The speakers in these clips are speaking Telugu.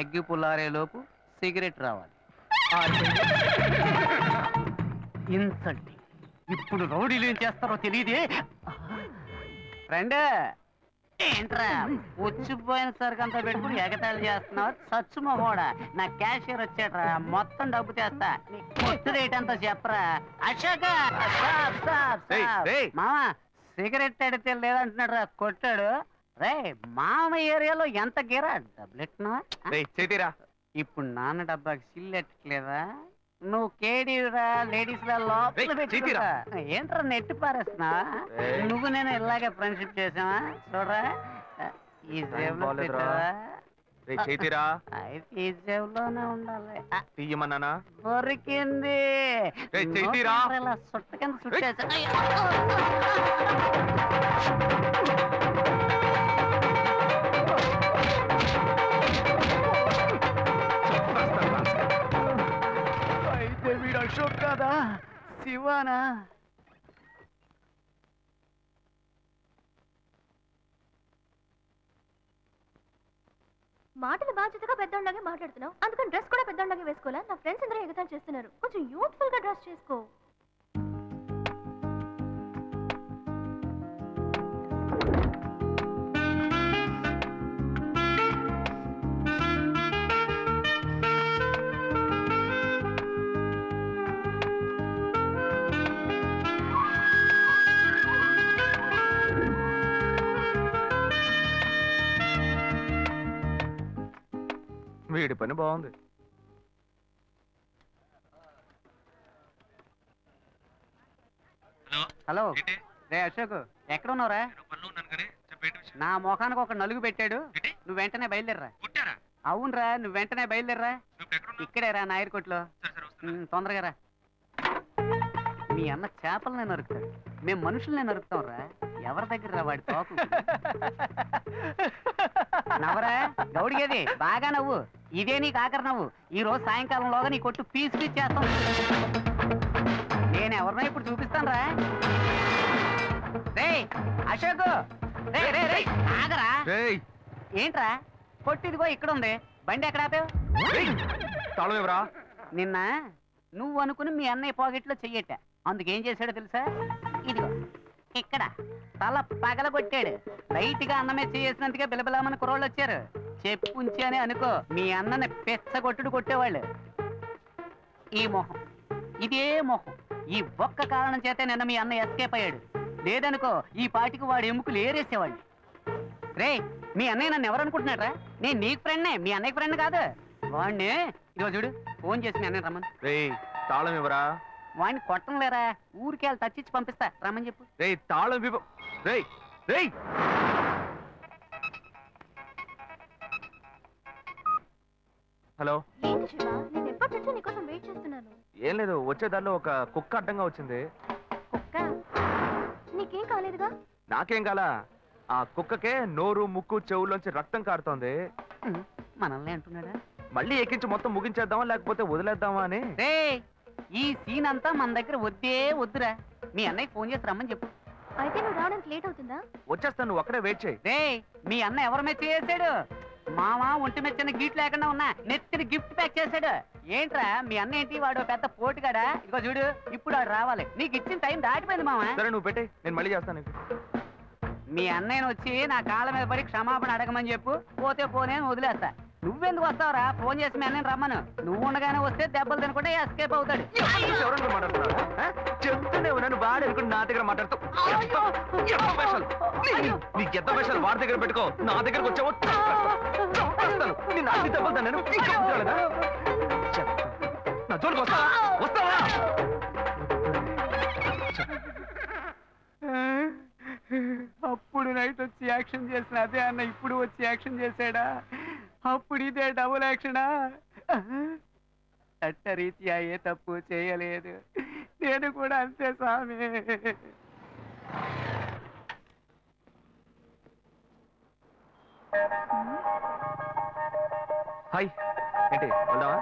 ఎగ్గి పుల్లారే లోపు సిగరెట్ రావాలి. ఇన్సల్టింగ్ ఇప్పుడు రౌడీలు ఏం చేస్తారో తెలియదే ఫ్రెండ్ ఏంట్రా వచ్చిపోయిన సరికంతా పెట్టుకుని ఎగతాళి చేస్తున్నావు? సచ్చు మొహోడా నా క్యాషియర్ వచ్చాడ్రా మొత్తం డబ్బు తెస్తా. నీ కొట్టు రేట్ అంతా చెప్పరా? అశోక. మామ సిగరెట్ అడితే లేదంటున్నాడు రా కొట్టాడు. రే మామ ఏరియాలో ఎంత గీరా? డబ్బులు ఎట్టినావా? రేయ్ చేతిరా. ఇప్పుడు నాన్న డబ్బాకి సిల్లు ఎట్టట్లేదా? నువ్వు కేడీరా లేడీస్. ఏంట్రా నెట్టి పారేస్తున్నావా? ఏయ్. నువ్వు నేను ఇలాగే ఫ్రెండ్షిప్ చేసావా? చూడరా. ఈ చేతిరా. ఈ జేబులోనే ఉండాలి. తీయమన్నానా? దొరికింది సుట్ట కింద సుట్టేసా. అశోక్ కాదా? శివానా? మాటలు బాధ్యతగా పెద్దోళ్ళగా మాట్లాడుతున్నావు. అందుకని డ్రెస్ కూడా పెద్దోళ్ళగా వేసుకోవాలా? నా ఫ్రెండ్స్ అందరూ ఎగతాలు చేస్తున్నారు. కొంచెం యూత్ఫుల్గా డ్రెస్ చేసుకో. వీడి పని బాగుంది. హలో. రే అశోక్ ఎక్కడ ఉన్నావురా? నా ముఖానికి ఒక నలుగు పెట్టాడు. నువ్వు వెంటనే బయలుదేరరా. అవునరా నువ్వు వెంటనే బయలుదేరరా. ఇక్కడే రా నాయర్ కొట్లో ఉమ్, తొందరగా రా. మీ అన్న చేపలనే నరుకుతాడు. మేము మనుషుల్నే నరుకుతాం రా ఎవరి దగ్గర వాడి తోకు? నవ్వరా? గౌడిగేది బాగా నవ్వు. ఇదే నీకు ఆఖరి నవ్వు. ఈ రోజు సాయంకాలంలోగా నీ కొట్టు పీస్ పీస్ చేస్తాం. నేను ఎవరినో ఇప్పుడు చూపిస్తాను రా. రే అశోక్. రే రే రే ఆగరా. రేయ్. ఏంట్రా? కొట్టిదిగో ఇక్కడ ఉంది. బండి ఎక్కడ ఆపావు? రేయ్ తాళం ఎవరా నిన్న నువ్వు అనుకుని మీ అన్నయ్య పాకెట్లో చెయ్యట. అందుకేం చేశాడో తెలుసా? ఇదిగో. ఇక్కడ. తల పగలగొట్టాడు. లైట్గా అన్నమే చేసినందుకే బిలబిలామని కుర్రోళ్ళు వచ్చారు చెప్పుంచి అని అనుకో మీ అన్నని పెచ్చగొట్టుడు కొట్టేవాళ్ళు. ఈ మొహం ఇదే మొహం. ఈ ఒక్క కారణం చేతే నిన్న మీ అన్న ఎస్కేప్ అయ్యాడు. లేదనుకో ఈ పాటికి వాడు ఎముకలు ఏరేసేవాళ్ళు. రే మీ అన్నయ్య నన్ను ఎవరనుకుంటున్నాడరా? నేను నీకు ఫ్రెండ్నే మీ అన్నయ్య ఫ్రెండ్ కాదు. వాడిని ఇదిగో చూడు ఫోన్ చేసి మీ అన్నయ్య రమ్మని. రే తాళం ఎవరా వాడిని కొట్టం లేరా ఊరికి వెళ్ళి తచ్చిచ్చి పంపిస్తా. రమ్మని చెప్పు. రేయ్ తాళం వివ రేయ్ రేయ్. హలో. ఏంటి శివ నేను ఎప్పటి నుంచో నీకోసం వెయిట్ చేస్తున్నాను. ఏం లేదు వచ్చే దారిలో ఒక కుక్క అడ్డంగా వచ్చింది. కుక్క? నీకేం కాలేదుగా? నాకేం కాల? ఆ కుక్కకే నోరు ముక్కు చెవులోంచి రక్తం కారుతోంది. మనల్ని అంటున్నాడా? మళ్ళీ ఎక్కించి మొత్తం ముగించేద్దామా లేకపోతే వదిలేద్దామా అని? రే ఈ సీన్ అంతా మన దగ్గర వద్దే వద్దురా. మీ అన్నయ్య ఫోన్ చేసి రమ్మని చెప్పు. అయితే నువ్వు రావడానికి లేట్ అవుతుందా? వచ్చేస్తాను నువ్వు అక్కడే వెయిట్ చేయి. రే మీ అన్న ఎవరి మీద చేసాడు మామ ఒంటి మీద చిన్న గిఫ్ట్ లేకుండా ఉన్నా నెత్తిని గిఫ్ట్ ప్యాక్ చేశాడు. ఏంట్రా మీ అన్న ఏంటి? వాడు పెద్ద పోటుగాడా? ఇదిగో చూడు ఇప్పుడు వాడు రావాలి. నీకు ఇచ్చిన టైం దాటిపోయింది మామ సరే నువ్వు పెట్టే నేను మళ్ళీ చేస్తాను నీకు. మీ అన్నయ్యను వచ్చి నా కాళ్ళ మీద పడి క్షమాపణ అడగమని చెప్పు. పోతే పోనే అని వదిలేస్తా. నువ్వెందుకు వస్తావురా? ఫోన్ చేసి మీ అన్నయ్యని రమ్మను. నువ్వు ఉండగానే వస్తే దెబ్బలు తినకుండా ఎస్కేప్ అవుతాడు. ఎవరన్నా మాట్లాడుతున్నారు? ఆ? చెప్తూనే ఉన్నాను వాడు అనుకుని నా దగ్గర మాట్లాడుతూ. ఎంత-? నీ- నీకు ఎంత వాడి దగ్గర పెట్టుకో. నా దగ్గరకు వచ్చావో? చంపేస్తాను. చంపేస్తాను. నేను అన్ని దెబ్బలు తిన్నాను. నా జోలికి వస్తావా? వస్తావా అప్పుడు నైట్ వచ్చి యాక్షన్ చేసిన అదే అన్న ఇప్పుడు వచ్చి యాక్షన్ చేశాడా? అప్పుడు ఇదే డబుల్ యాక్షనా చట్టరీత్యా ఏ తప్పు చేయలేదు. నేను కూడా అంతే స్వామి. హాయ్. ఏంటి వెళ్దామా?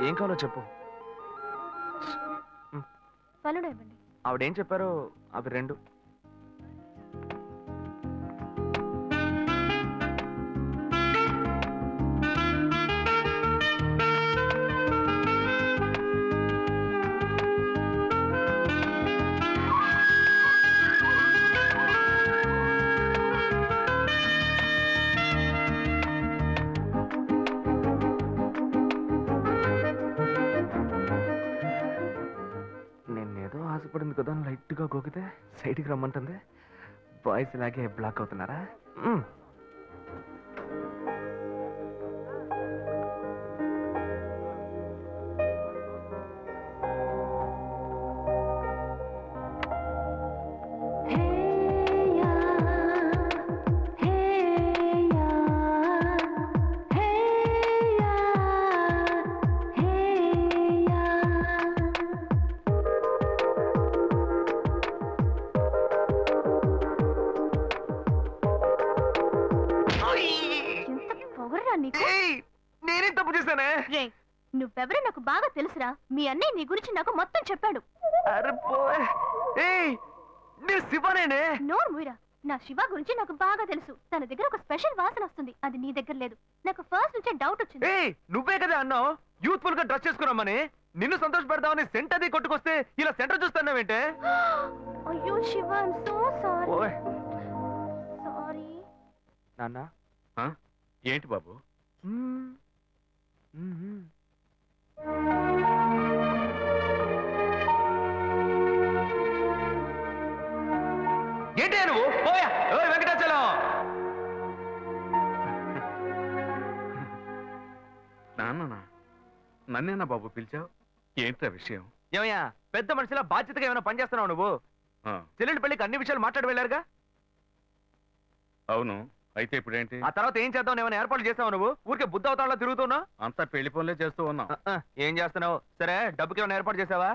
ఏం కావాలో చెప్పు. పలుడు ఇవ్వండి. ఆవిడేం చెప్పారో అవి రెండు. గోకితే సైడ్కి రమ్మంటుంది. బాయ్స్ ఇలాగే బ్లాక్ అవుతున్నారా? అన్నయ్య నీ గురించి నాకు మొత్తం చెప్పాడు. శివనేనే? నోరు మూయరా నా శివ గురించి నాకు బాగా తెలుసు. తన దగ్గర ఒక స్పెషల్ వాసన వస్తుంది. అది నీ దగ్గర లేదు. నాకు ఫస్ట్ నుంచే డౌట్ వచ్చింది. ఏయ్ నువ్వే కదా అన్నావు? యూత్ఫుల్గా డ్రెస్ చేసుకున్నామని. నిన్ను సంతోష పెడదామని సెంట్ అది కొట్టుకొస్తే ఇలా సెంటర్ చూస్తున్నావేంటే? అయ్యో శివ ఐమ్ సో సారీ ఓయ్ సారీ నాన్న. ఏంటి బాబు? ఏంటి నువ్వు? పోయా. ఓయ్ వెంకటాచలం? నాన్న నన్నేనా బాబు పిలిచావు? ఏంట్రా విషయం? ఏమయ్యా పెద్ద మనిషిలా బాధ్యతగా ఏమైనా పనిచేస్తున్నావు నువ్వు? ఆ, చెల్లెలి పెళ్ళికి అన్ని విషయాలు మాట్లాడి వెళ్ళారుగా? అవును. అయితే ఇప్పుడేంటి? ఆ తర్వాత ఏం చేద్దాం ఏమైనా ఏర్పాట్లు చేస్తావు నువ్వు? ఊరికే బుద్ధ అవతారంలో తిరుగుతున్నావు అంతా పెళ్ళి పనులే చేస్తూ ఉన్నాం. ఆ, ఆ, ఏం చేస్తున్నావు? సరే డబ్బుకి ఏమైనా ఏర్పాటు చేసావా?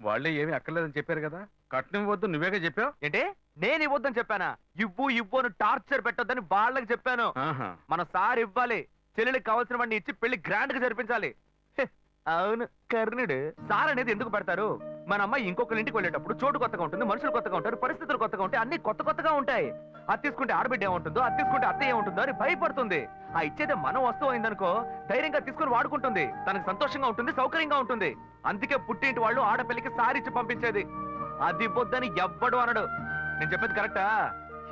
వాళ్ళే ఏమీ అక్కర్లేదని చెప్పారు కదా? కట్నం వద్దు నువ్వేగా చెప్పావు? ఏంటి? నేను ఇవ్వద్దని చెప్పానా? ఇవ్వు ఇవ్వు అని టార్చర్ పెట్టొద్దని వాళ్ళకి చెప్పాను. మన సార్ ఇవ్వాలి. చెల్లెలికి కావాల్సిన వాడిని ఇచ్చి పెళ్ళి గ్రాండ్గా జరిపించాలి. అవును కర్ణుడు. సార్ అనేది ఎందుకు పెడతారు? మన అమ్మాయి ఇంకొకరి ఇంటికి వెళ్ళేటప్పుడు చోటు కొత్తగా ఉంటుంది మనుషులు కొత్తగా ఉంటారు పరిస్థితులు కొత్తగా ఉంటాయి అన్ని కొత్త కొత్తగా ఉంటాయి. అది తీసుకుంటే ఆడబిడ్డ ఏముంటుందో అది తీసుకుంటే అత్త ఏముంటుందో అని భయపడుతుంది. ఆ ఇచ్చేదే మనం వస్తువు అయిందనుకో ధైర్యంగా తీసుకుని వాడుకుంటుంది. తనకు సంతోషంగా ఉంటుంది సౌకర్యంగా ఉంటుంది. అందుకే పుట్టింటి వాళ్ళు ఆడపిల్లకి సారిచ్చి పంపించేది. అది ఇవ్వొద్దని ఎవ్వడు అనడు. నేను చెప్పేది కరెక్టా?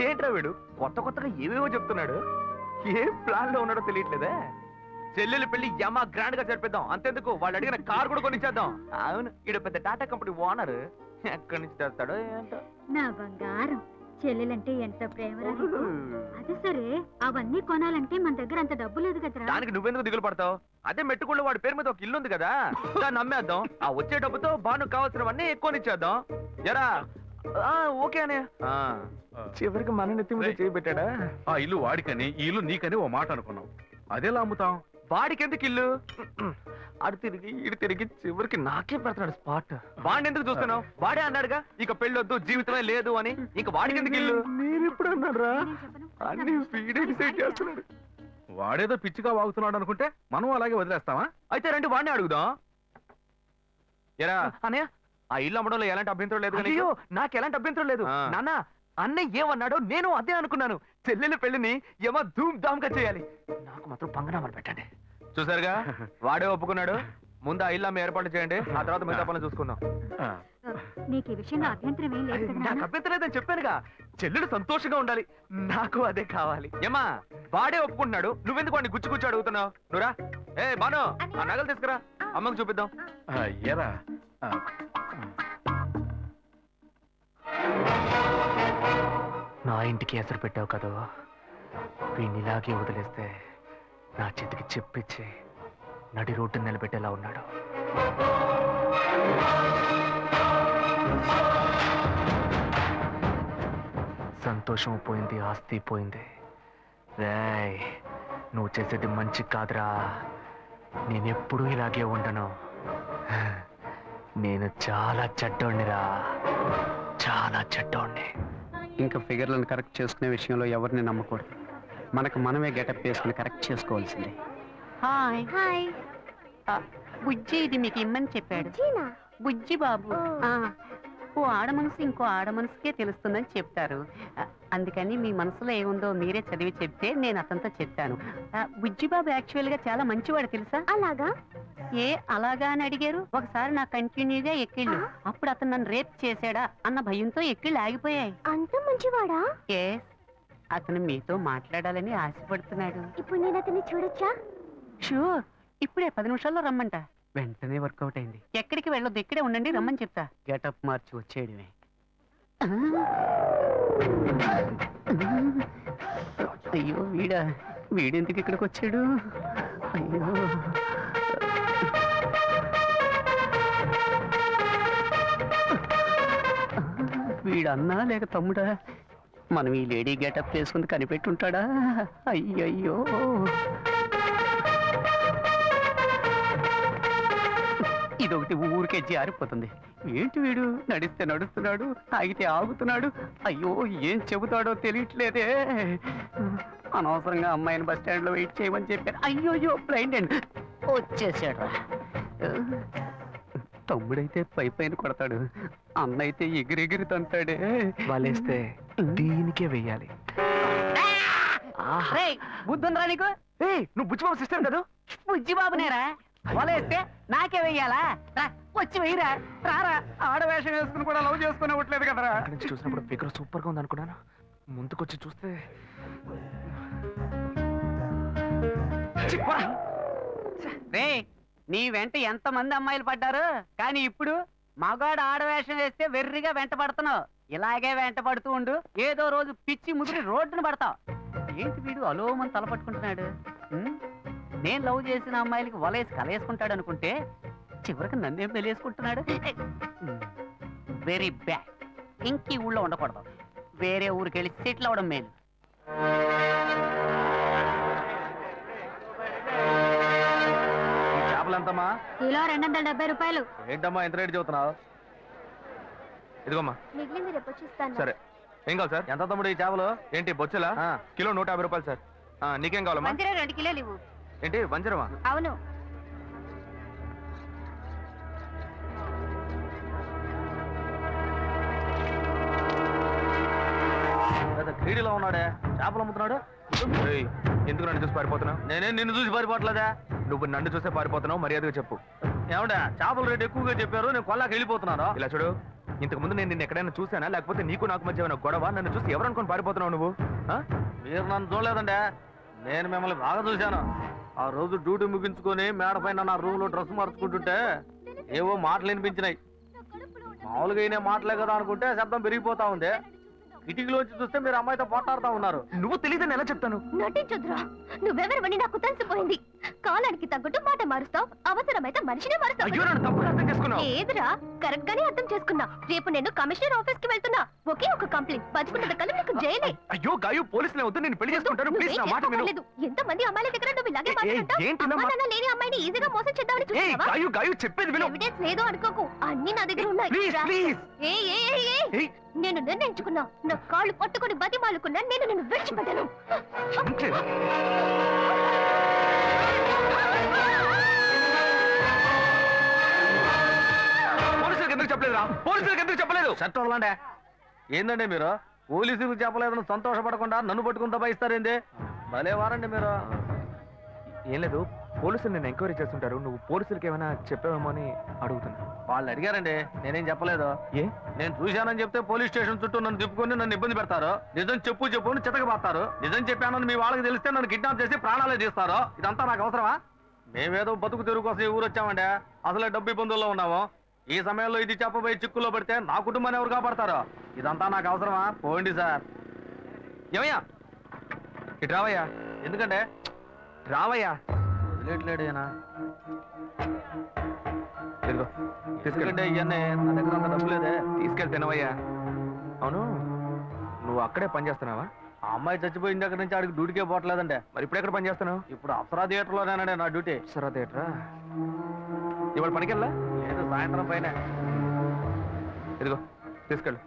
ఏంట్రా వీడు? కొత్త కొత్తగా ఏవేవో చెప్తున్నాడు. ఏ ప్లాన్లో ఉన్నాడో తెలియట్లేదే. చెల్లెలు పెళ్ళి యమా గ్రాండ్గా జరిపిద్దాం. అంతెందుకు? వాళ్ళు అడిగిన కార్ కూడా కొనిచ్చేద్దాం. అవును ఈడ పెద్ద టాటా కంపెనీ ఓనర్. ఎక్కడి నుంచి తెస్తాడో ఏంటో. నా బంగారం. చెల్లెలంటే ఎంత ప్రేమరా నీకు? అది సరే అవన్నీ కొనాలంటే మన దగ్గర అంత డబ్బు లేదు కదరా? దానికి నువ్వెందుకు దిగులు పడతావు? అదే మెట్టుకుళ్ళు వాడి పేరు మీద ఒక ఇల్లు ఉంది కదా. దాన్ని అమ్మేద్దాం ఆ వచ్చే డబ్బుతో బాను కావాల్సినవన్నీ ఎక్కువనిచ్చేద్దాం ఎరా ఓకే అనే ఆ, చివరికి మన నెత్తి మీద చేయి పెట్టాడా ఆ ఇల్లు వాడికని ఈ ఇల్లు నీకని ఓ మాట అనుకున్నాం. అదేలా అమ్ముతాం? వాడికి ఎందుకు ఇల్లు అడు తిరిగి ఇడు తిరిగి చివరికి నాకే పెడతాడు స్పాట్. వాడిని ఎందుకు చూస్తున్నావు? వాడే అన్నాడుగా ఇక పెళ్ళొద్దు జీవితమే లేదు అని. ఇక వాడికి ఎందుకు ఇల్లు? నేను ఇప్పుడు అన్నారా? నేను చెప్పను. అన్ని వీడే డిసైడ్ చేస్తున్నాడు? వాడేదో పిచ్చిగా వాగుతున్నాడు అనుకుంటే మనం అలాగే వదిలేస్తావా అయితే రండి వాడిని అడుగుదాం. ఎరా. అన్నయ్య ఆ ఇల్లు అమ్మడంలో ఎలాంటి అభ్యంతరం లేదు అయ్యో నాకు ఎలాంటి అభ్యంతరం లేదు. ఆ. నాన్న అన్నయ్య ఏమన్నాడో నేను అదే అనుకున్నాను. చెల్లెల పెళ్ళిని ఏమో ధూమ్ ధామ్గా చేయాలి. నాకు మాత్రం పంగనామని పెట్టండి. చూసారుగా? వాడే ఒప్పుకున్నాడు. ముందు ఆ ఇల్లు అమ్మ ఏర్పాటు చేయండి. ఆ తర్వాత మిగతా పనులు చూసుకుందాం. ఆ, నీకు ఈ విషయంలో అభ్యంతరం ఏం లేదు కదా నాకు నాన్న? అభ్యంతరం లేదని చెప్పానుగా. చెల్లెలు సంతోషంగా ఉండాలి. నాకు అదే కావాలి. ఏమా వాడే ఒప్పుకుంటున్నాడు. నువ్వెందుకు వాడిని గుచ్చి గుచ్చి అడుగుతున్నావు? నువ్వురా ఏ బాను ఆ నగలు తీసుకురా. అమ్మకు చూపిద్దాం. ఆ, నా ఇంటికి ఎసరు పెట్టావు కదా? వీడిని ఇలాగే వదిలేస్తే నా చేతికి చెప్పిచ్చి నడి రోడ్డు నిలబెట్టేలా ఉన్నాడు. సంతోషం పోయింది ఆస్తి పోయింది. రేయ్ నువ్వు చేసేది మంచి కాదురా. నేనెప్పుడూ ఇలాగే ఉండను. నేను చాలా చెడ్డోణ్ణిరా. చాలా చెడ్డోణ్ణి. ఇంకా ఫిగర్లను కరెక్ట్ చేసుకునే విషయంలో ఎవరిని నమ్మకూడదు. మనకు మనమే గెటప్ వేసుకుని కరెక్ట్ చేసుకోవాల్సిందే. హాయ్. హాయ్. బుజ్జి ఇది మీకు ఇమ్మని చెప్పాడు. బుజ్జి బాబు. ఓ. ఆ, ఓ ఆడ మనసు ఇంకో ఆడ మనసుకే తెలుస్తుందని చెప్తారు. ఆ, అందుకని మీ మనసులో ఏముందో మీరే చదివి చెప్తే నేను అతనితో చెప్పాను. ఆ, బుజ్జి బాబు యాక్చువల్గా చాలా మంచివాడు తెలుసా? అలాగా? ఏ అలాగా అని అడిగారు? ఒకసారి నా కంటిన్యూగా ఎక్కిళ్ళు. అప్పుడు అతను నన్ను రేప్ చేశాడా అన్న భయంతో ఎక్కిళ్ళు ఆగిపోయాయి. అంత మంచివాడా? ఏ అతను మీతో మాట్లాడాలని ఆశపడుతున్నాడు. ఇప్పుడు నేను అతన్ని చూడొచ్చా? షూర్ ఇప్పుడే పది నిమిషాల్లో రమ్మంట. వెంటనే వర్కౌట్ అయింది. ఎక్కడికి వెళ్ళొద్దు ఇక్కడే ఉండండి రమ్మని చెప్తా. గెటప్ మార్చి వచ్చేయడమే. అయ్యో వీడా వీడెందుకు ఇక్కడికి వచ్చాడు? అయ్యో. వీడన్నా లేక తమ్ముడా? మనం ఈ లేడీ గెటప్ వేసుకుని కనిపెట్టుంటాడా? అయ్యయ్యో. ఇదొకటి ఊరికే జారిపోతుంది. ఏంటి వీడు? నడిస్తే నడుస్తున్నాడు ఆగితే ఆగుతున్నాడు. అయ్యో ఏం చెబుతాడో తెలియట్లేదే. అనవసరంగా అమ్మాయిని బస్ స్టాండ్లో వెయిట్ చేయమని చెప్పారు అయ్యోయ్యో బ్లైండ్ అండ్ వచ్చేసాడు. తమ్ముడైతే పై పైన కొడతాడు. అన్న అయితే ఎగిరెగిరి తంటాడే వాళ్ళేస్తే దీనికే వెయ్యాలి. బుద్ధుందిరా నీకు? ఏయ్ నువ్వు బుచ్చిబాబు సిస్టర్ కదా? బుజ్జి బాబునేరా వలేస్తే నాకే వెయ్యాలా? రా, వచ్చి వెయ్యరా. రారా. ఆడవేషం వేసుకుని కూడా లవ్ చేసుకుని ఇవ్వట్లేదు కదరా. చూసినప్పుడు ఫిగర్ సూపర్గా ఉంది అనుకున్నాను. ముందుకొచ్చి చూస్తే. రే నీ వెంట ఎంత మంది అమ్మాయిలు పడ్డారు? కానీ ఇప్పుడు మగాడు ఆడవేషం వేస్తే వెర్రిగా వెంట పడుతున్నావు. ఇలాగే వెంట పడుతూ ఉండు ఏదో రోజు పిచ్చి ముదిరి రోడ్డున పడతావు. ఏంటి వీడు అలోమని తల పట్టుకుంటున్నాడు? నేను లవ్ చేసిన అమ్మాయిలకి వలేసి కలేసుకుంటాడు అనుకుంటే చివరికి నన్నేం తెలియసుకుంటున్నాడు వెరీ బ్యాడ్. ఇంక ఊళ్ళో ఉండకూడదు. వేరే ఊరికి వెళ్ళి సెటిల్ అవడం మేలు. ఎంతమ్మా? కిలో రెండు వందల డెబ్బై రూపాయలు. ఏంటమ్మా ఎంత రేటు చెబుతున్నావు? ఇదిగోమ్మా. మిగిలింది రేపు సరే. ఏం కావాలి సార్? ఎంత తమ్ముడు ఈ చేపలు? ఏంటి బొచ్చెలా? కిలో నూట యాభై రూపాయలు సార్. ఆ, నీకేం కావాలమ్మా? రెండు కిలోలు ఇవ్వు. ఏంటి వంజరమా? అవును. క్రీడలో ఉన్నాడే. చేపలు అమ్ముతున్నాడు? ఎందుకు నన్ను చూసి పారిపోతున్నావు? నేనే నిన్ను చూసి పారిపోవట్లేదా? నువ్వు నన్ను చూసే పారిపోతున్నావు మర్యాదగా చెప్పు. ఏమంటా చేపల రేటు ఎక్కువగా చెప్పారు నేను కొల్లాకి వెళ్ళిపోతున్నాను. ఇలా చూడు ఇంతకు ముందు నేను నిన్ను ఎక్కడైనా చూసానా లేకపోతే నీకు నాకు మధ్య ఏమైనా గొడవ? నన్ను చూసి ఎవరు అనుకొని పారిపోతున్నావు నువ్వు? మీరు నన్ను చూడలేదండి. నేను మిమ్మల్ని బాగా చూశాను. ఆ రోజు డ్యూటీ ముగించుకొని మేడ పైన నా రూమ్లో డ్రెస్ మార్చుకుంటుంటే ఏవో మాటలు వినిపించినాయి. మామూలుగా అయినా మాటలే కదా అనుకుంటే శబ్దం పెరిగిపోతా ఉంది. కిటికీలోంచి చూస్తే మీరు అమ్మాయితో పోట్లాడుతా ఉన్నారు. నువ్వు తెలియదని ఎలా చెప్తాను? నటించొద్దురా. నువ్వెవరివని నాకు తెలిసిపోయింది. కాలానికి తగ్గట్టు మాట మారుస్తావు. అవసరమైతే మనిషినే మారుస్తావు. ఏదిరా కరెక్ట్ గానే అర్థం చేసుకున్నా. రేపు నేను కమిషనర్ ఆఫీస్కి వెళ్తున్నా. ఒకే ఒక కంప్లైంట్ బతుకున్న కల నీకు జైలే. అయ్యో గాయు పోలీసులే వద్దు నేను పెళ్ళి చేసుకుంటాను. ప్లీజ్ నా మాట విను. ఎంత మంది అమ్మాయిల దగ్గర నువ్వు ఇలాగే మాట్లాడతావు అమ్మా లేని అమ్మాయిని ఈజీగా మోసం చేద్దామని ఏ చూస్తున్నావా? గాయు గాయు చెప్పేది విను. ఎవిడెన్స్ లేదు అనుకోకు. అన్ని నా దగ్గర ఉన్నాయి. ప్లీజ్. ప్లీజ్ ఏ ఏ ఏ, ఏ. ఏయ్. నేను నిర్ణయించుకున్నా. నా కాళ్ళు పట్టుకొని బతిమాలుకున్నా. నేను నిన్ను విడిచిపెట్టను. పోలీసులకు ఎందుకు చెప్పలేదురా? పోలీసులకు ఎందుకు చెప్పలేదు? ఏందండి మీరు? పోలీసులకు చెప్పలేదని సంతోషపడకుండా నన్ను పట్టుకుని దబాయిస్తారేంది? భలే వారండి మీరు. ఏం లేదు పోలీసులు నేను ఎంక్వైరీ చేస్తుంటారు నువ్వు పోలీసులకి ఏమైనా చెప్పావేమో అని అడుగుతున్నా. వాళ్ళు అడిగారండి నేనేం చెప్పలేదు. ఏ? నేను చూశానని చెప్తే పోలీస్ స్టేషన్ చుట్టూ నన్ను తిప్పుకొని నన్ను ఇబ్బంది పెడతారు. నిజం చెప్పు చెప్పు అని చితకబాస్తారు నిజం చెప్పానని మీ వాళ్ళకి తెలిస్తే నన్ను కిడ్నాప్ చేసి ప్రాణాలే తీస్తారు. ఇదంతా నాకు అవసరమా? మేమేదో బతుకు తెరుగు కోసం ఈ ఊరు వచ్చామండి అసలే డబ్బు ఇబ్బందుల్లో ఉన్నాము. ఈ సమయంలో ఇది చెప్పబోయి చిక్కుల్లో పడితే నా కుటుంబాన్ని ఎవరు కాపాడతారు? ఇదంతా నాకు అవసరమా? పోండి సార్. ఏమయ్యా? ఇటు రావయ్యా. ఎందుకంటే? రావయ్యా. వదిలేట్లేడు ఈయన. ఇదిగో ఇవన్నీ నా దగ్గర అంత డబ్బు లేదే. తీసుకెళ్ళి తినవయ్యా. అవును? నువ్వు అక్కడే పని చేస్తున్నావా ఆ అమ్మాయి చచ్చిపోయిన దగ్గర నుంచి ఆడికి డ్యూటీకే పోవట్లేదండి మరి ఇప్పుడు ఎక్కడ పని చేస్తున్నావు ఇప్పుడు అప్సరా థియేటర్లోనేనండి నా డ్యూటీ అప్సరా థియేటరా? ఇవాళ పనికెళ్ళా? లేదు సాయంత్రం పైన. ఇదిగో తీసుకెళ్ళు.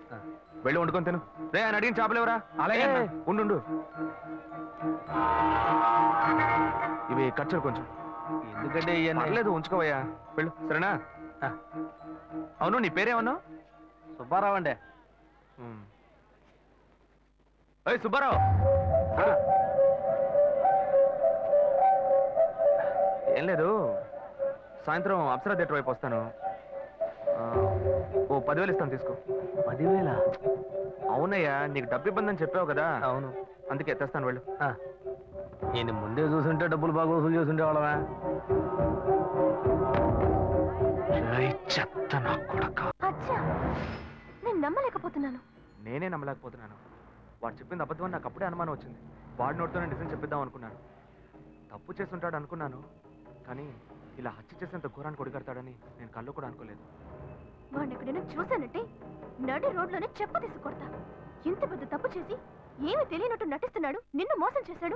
వెళ్ళి వండుకొని తిను. రే ఆయన అడిగిన చేపలేవరా అలాగే ఉండు. ఇవి ఖర్చులు కొంచెం. ఎందుకంటే పర్లేదు ఉంచుకోవయ్యా. వెళ్ళు. సరేనా? అవును నీ పేరేమన్నావు సుబ్బారావు అండి. ఏయ్ సుబ్బారావు. ఏం లేదు. సాయంత్రం అప్సరా థియేటర్ వైపు వస్తాను. ఆ, ఓ పదివేలు ఇస్తాను తీసుకో. పదివేల? అవునయ్యా నీకు డబ్బు ఇబ్బంది అని చెప్పావు కదా. అవును. అందుకే తెస్తాను వెళ్ళు. నేను ముందే చూసుంటే డబ్బులు బాగా వసూలు చేస్తుంటే వాళ్ళవా చెత్త నా కొడక. అచ్చా నేను నమ్మలేకపోతున్నాను. నేనే నమ్మలేకపోతున్నాను. వాడు చెప్పింది అబద్ధం నాకు అప్పుడే అనుమానం వచ్చింది. వాడి నోటితోనే నిజం చెప్పిద్దాం అనుకున్నాను. తప్పు చేస్తుంటాడు అనుకున్నాను కానీ ఇలా హత్య చేసేంత ఘోరాన్ని కొడిగడతాడని నేను కళ్ళు కూడా అనుకోలేదు. వాడిని ఎక్కడైనా చూశానంటే నడి రోడ్లోనే చెప్ప తీసి కొడతా. ఇంత పెద్ద తప్పు చేసి ఏమీ తెలియనట్టు నటిస్తున్నాడు నిన్ను మోసం చేశాడు.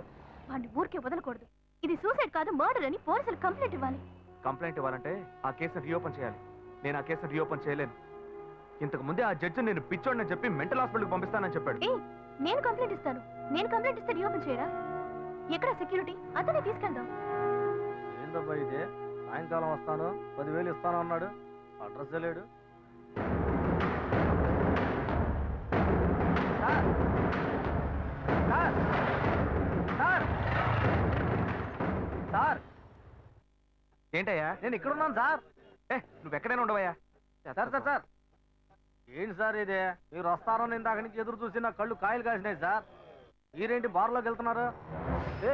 వాడిని ఊరికే వదలకూడదు. ఇది సూసైడ్ కాదు మర్డర్ అని పోలీసులు కంప్లైంట్ ఇవ్వాలి. కంప్లైంట్ ఇవ్వాలంటే ఆ కేసును రీఓపెన్ చేయాలి. నేను ఆ కేసును రీఓపెన్ చేయలేను. ఇంతకు ముందే ఆ జడ్జి నేను పిచ్చోడని చెప్పి మెంటల్ హాస్పిటల్కి పంపిస్తానని చెప్పాడు. నేను కంప్లైంట్ ఇస్తాను. నేను కంప్లైంట్ ఇస్తే రీఓపెన్ చేయరా? ఎక్కడ సెక్యూరిటీ? అతనే తీసుకెళ్దాం. ఏందబ్బా ఇది? సాయంకాలం వస్తాను. పదివేలు ఇస్తాను అన్నాడు. అడ్రస్ లేడు సార్! ఏంటయ్యా? నేను ఇక్కడ ఉన్నాను సార్. ఏ నువ్వు ఎక్కడైనా ఉండవయ్యా? Sir sir sir! ఏంటి సార్ ఇది? మీరు వస్తారని ఇందాక నుంచి ఎదురు చూసి నా కళ్ళు కాయలు కాసినాయి సార్. మీరేంటి బార్లోకి వెళ్తున్నారు? ఏ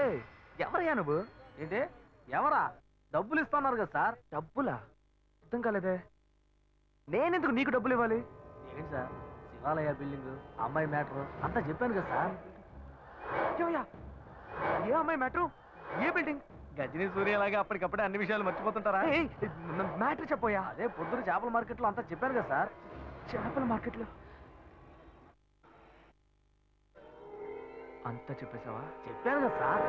ఎవరయ్యా నువ్వు? ఏంటి? ఎవరా? డబ్బులు ఇస్తున్నారు కదా సార్. డబ్బులా? అర్థం కాలేదే. నేనెందుకు నీకు డబ్బులు ఇవ్వాలి? ఏంటి సార్? శివాలయ బిల్డింగ్ అమ్మాయి మ్యాటర్ అంతా చెప్పాను కదా సార్. ఏ అమ్మాయి మ్యాటర్? ఏ బిల్డింగ్? గజనీ సూర్య లాగా అప్పటికప్పుడే అన్ని విషయాలు మర్చిపోతుంటారా? మ్యాటర్ చెప్పోయా అదే పొద్దున చేపల మార్కెట్లో అంతా చెప్పాను కదా సార్. చేపల మార్కెట్లో. అంతా చెప్పేశావా? చెప్పాను కదా సార్.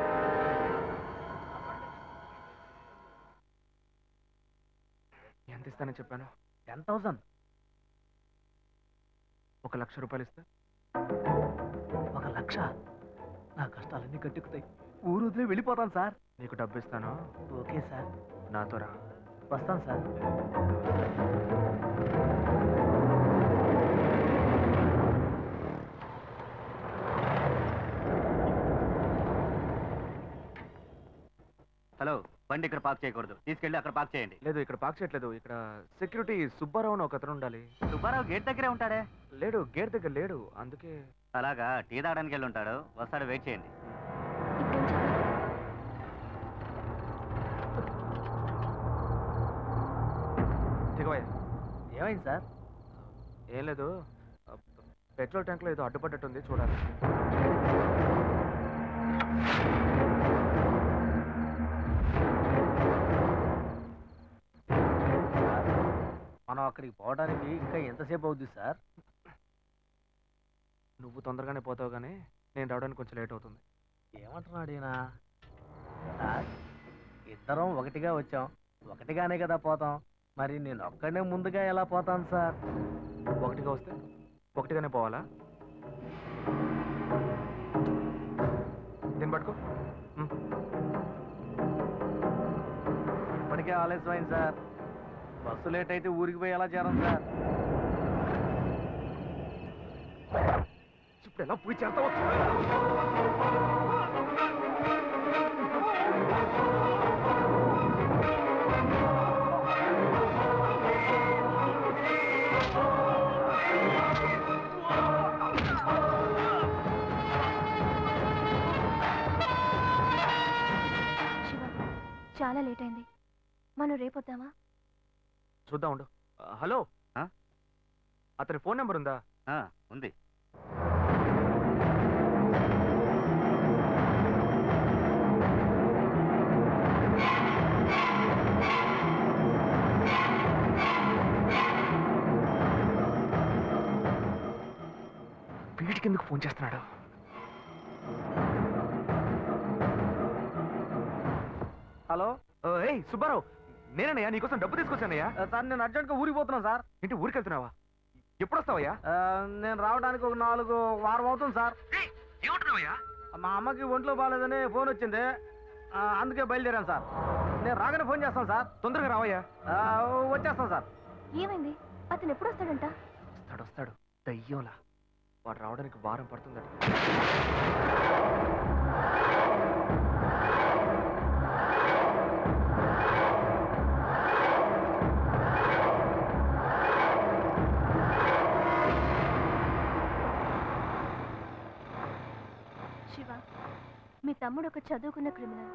ఎంత ఇస్తానని చెప్పాను? Ten thousand. ఒక లక్ష రూపాయలు ఇస్తా. ఒక లక్ష? నా కష్టాలన్నీ కట్టుకుతాయి ఊరు వదిలి వెళ్ళిపోతాను సార్. నీకు డబ్బు ఇస్తాను. Okay sir. నాతో రా. వస్తాను సార్. హలో బండి ఇక్కడ పార్క్ చేయకూడదు. తీసుకెళ్ళి అక్కడ పార్క్ చేయండి. లేదు ఇక్కడ పార్క్ చేయట్లేదు. ఇక్కడ సెక్యూరిటీ సుబ్బారావు అని ఒక అతను ఉండాలి. సుబ్బారావు గేట్ దగ్గరే ఉంటాడే? లేడు గేట్ దగ్గర లేడు. అందుకే అలాగా టీ తాగడానికి వెళ్ళి ఉంటాడు. వస్తాడు వెయిట్ చేయండి ఇప్పుడేం చేయాలి? దిగవయ్యా ఏమైంది సార్? ఏం లేదు. పెట్రోల్ ట్యాంక్లో ఏదో అడ్డుపడ్డట్టుంది చూడాలి. మనం అక్కడికి పోవడానికి ఇంకా ఎంతసేపు అవుద్ది సార్? నువ్వు తొందరగానే పోతావు కానీ నేను రావడానికి కొంచెం లేట్ అవుతుంది. ఏమంటున్నాడు ఈయన? ఇద్దరం ఒకటిగా వచ్చాం. ఒకటిగానే కదా పోతాం. మరి నేను ఒక్కడే ముందుగా ఎలా పోతాను సార్? ఒకటిగా వస్తే ఒకటిగానే పోవాలా? దీన్ని పట్టుకో. ఇప్పటికే ఆలస్యమైంది సార్. బస్సు లేట్ అయితే ఊరికి పోయి ఎలా చేరం సార్? ఇప్పుడు ఎలా పోయి చేస్తావో లేట్ అయింది. మనం రేపొద్దామా చూద్దాం ఉండు. హలో. ఆ? అతని ఫోన్ నెంబర్ ఉందా? ఉంది. వీడికి ఎందుకు ఫోన్ చేస్తున్నాడు? హలో? ఏయ్ సుబ్బారావు నేనయ్యా నీకోసం డబ్బు తీసుకొచ్చానయ్యా సార్ నేను అర్జెంట్గా ఊరికి పోతున్నాను సార్. ఇంటి ఊరికి వెళ్తున్నావా ఎప్పుడు వస్తావయ్యా నేను రావడానికి ఒక నాలుగు వారం అవుతుంది సార్. ఏమంటున్నావయ్యా? మా అమ్మకి ఒంట్లో బాగాలేదని ఫోన్ వచ్చింది. అందుకే బయలుదేరాను సార్. నేను రాగానే ఫోన్ చేస్తాను సార్. తొందరగా రావయ్యా. ఆ, వచ్చేస్తాను సార్. ఏమైంది? అతను ఎప్పుడు వస్తాడంట? వస్తాడు వస్తాడు. దయ్యంలా. వాడు రావడానికి వారం పడుతుందట. తమ్ముడు ఒక చదువుకున్న క్రిమినల్.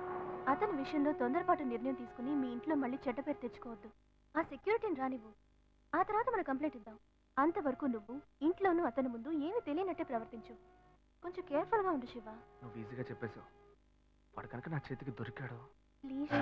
అతని విషయంలో తొందరపాటు నిర్ణయం తీసుకుని మీ ఇంట్లో మళ్ళీ చెడ్డ పేరు తెచ్చుకోవద్దు. ఆ సెక్యూరిటీని రానివ్వు. ఆ తర్వాత మన కంప్లైంట్ ఇద్దాం. అంతవరకు నువ్వు ఇంట్లోనూ అతని ముందు ఏమీ తెలియనట్టే ప్రవర్తించు. కొంచెం కేర్ఫుల్గా ఉండు శివ. నువ్వు ఈజీగా చెప్పేశావు. వాడు కనుక నా చేతికి దొరికాడు? ప్లీజ్